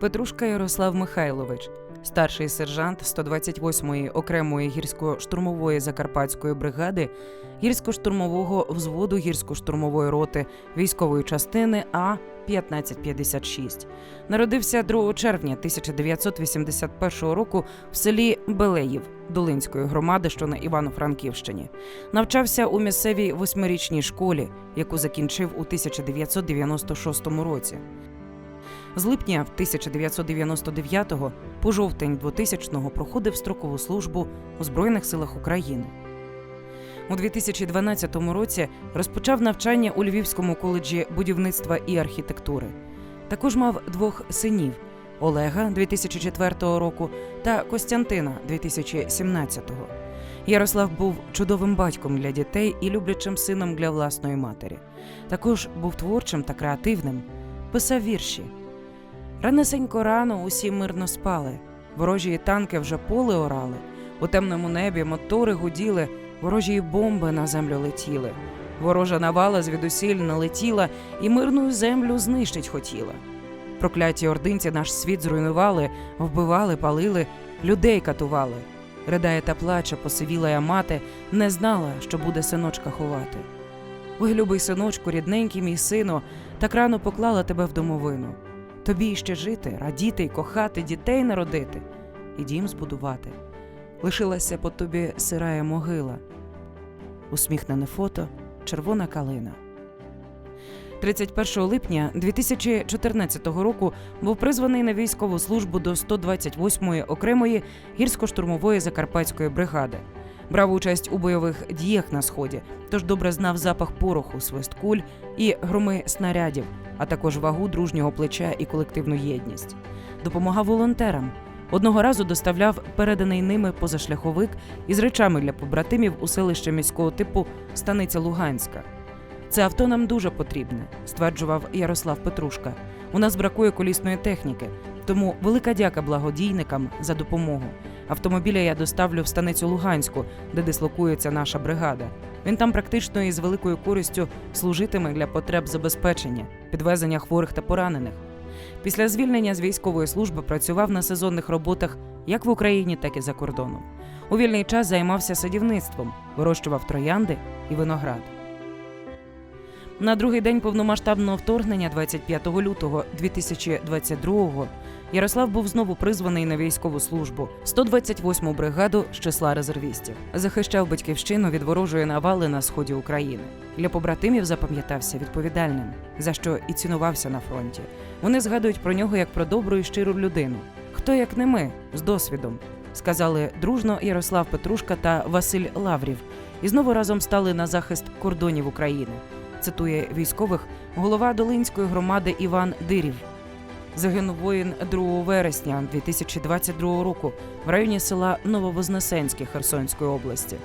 Петрушка Ярослав Михайлович, старший сержант 128-ї окремої гірсько-штурмової закарпатської бригади, гірсько-штурмового взводу гірсько-штурмової роти військової частини А 1556. Народився 2 червня 1981 року в селі Белеїв Долинської громади, що на Івано-Франківщині. Навчався у місцевій восьмирічній школі, яку закінчив у 1996 році. З липня 1999 по жовтень 2000-го проходив строкову службу у Збройних силах України. У 2012 році розпочав навчання у Львівському коледжі будівництва і архітектури. Також мав двох синів Олега 2004 року та Костянтина 2017-го. Ярослав був чудовим батьком для дітей і люблячим сином для власної матері. Також був творчим та креативним, писав вірші. Ранесенько рано усі мирно спали. Ворожі танки вже поле орали. У темному небі мотори гуділи, ворожі бомби на землю летіли. Ворожа навала звідусіль налетіла і мирну землю знищить хотіла. Прокляті ординці наш світ зруйнували, вбивали, палили, людей катували. Ридає та плаче, посивіла я мати, не знала, що буде синочка ховати. Ой, любий синочку, рідненький мій сину, так рано поклала тебе в домовину. Тобі ще жити, радіти й кохати, дітей народити і дім збудувати. Лишилася по тобі сирая могила, усміхнене фото, червона калина. 31 липня 2014 року був призваний на військову службу до 128-ї окремої гірсько-штурмової закарпатської бригади. Брав участь у бойових діях на сході, тож добре знав запах пороху, свист куль і громи снарядів, а також вагу дружнього плеча і колективну єдність. Допомагав волонтерам. Одного разу доставляв переданий ними позашляховик із речами для побратимів у селище міського типу Станиця Луганська. Це авто нам дуже потрібне, стверджував Ярослав Петрушка. У нас бракує колісної техніки, тому велика дяка благодійникам за допомогу. Автомобіля я доставлю в станицю Луганську, де дислокується наша бригада. Він там практично і з великою користю служитиме для потреб забезпечення, підвезення хворих та поранених. Після звільнення з військової служби працював на сезонних роботах як в Україні, так і за кордоном. У вільний час займався садівництвом, вирощував троянди і виноград. На другий день повномасштабного вторгнення, 25 лютого 2022-го, Ярослав був знову призваний на військову службу 128-му бригаду з числа резервістів. Захищав батьківщину від ворожої навали на сході України. Для побратимів запам'ятався відповідальним, за що і цінувався на фронті. Вони згадують про нього як про добру і щиру людину. Хто як не ми з досвідом, сказали дружно Ярослав Петрушка та Василь Лаврів, і знову разом стали на захист кордонів України. Цитує військових голова Долинської громади Іван Дирів. Загинув воїн 2 вересня 2022 року в районі села Нововознесенське Херсонської області.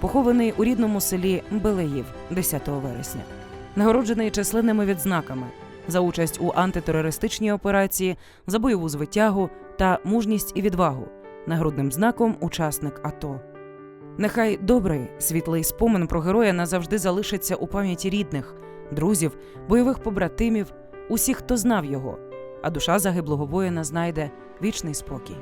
Похований у рідному селі Белеїв 10 вересня. Нагороджений численними відзнаками за участь у антитерористичній операції, за бойову звитягу та мужність і відвагу, нагрудним знаком учасник АТО. Нехай добрий світлий спомин про героя назавжди залишиться у пам'яті рідних, друзів, бойових побратимів, усіх, хто знав його, а душа загиблого воїна знайде вічний спокій.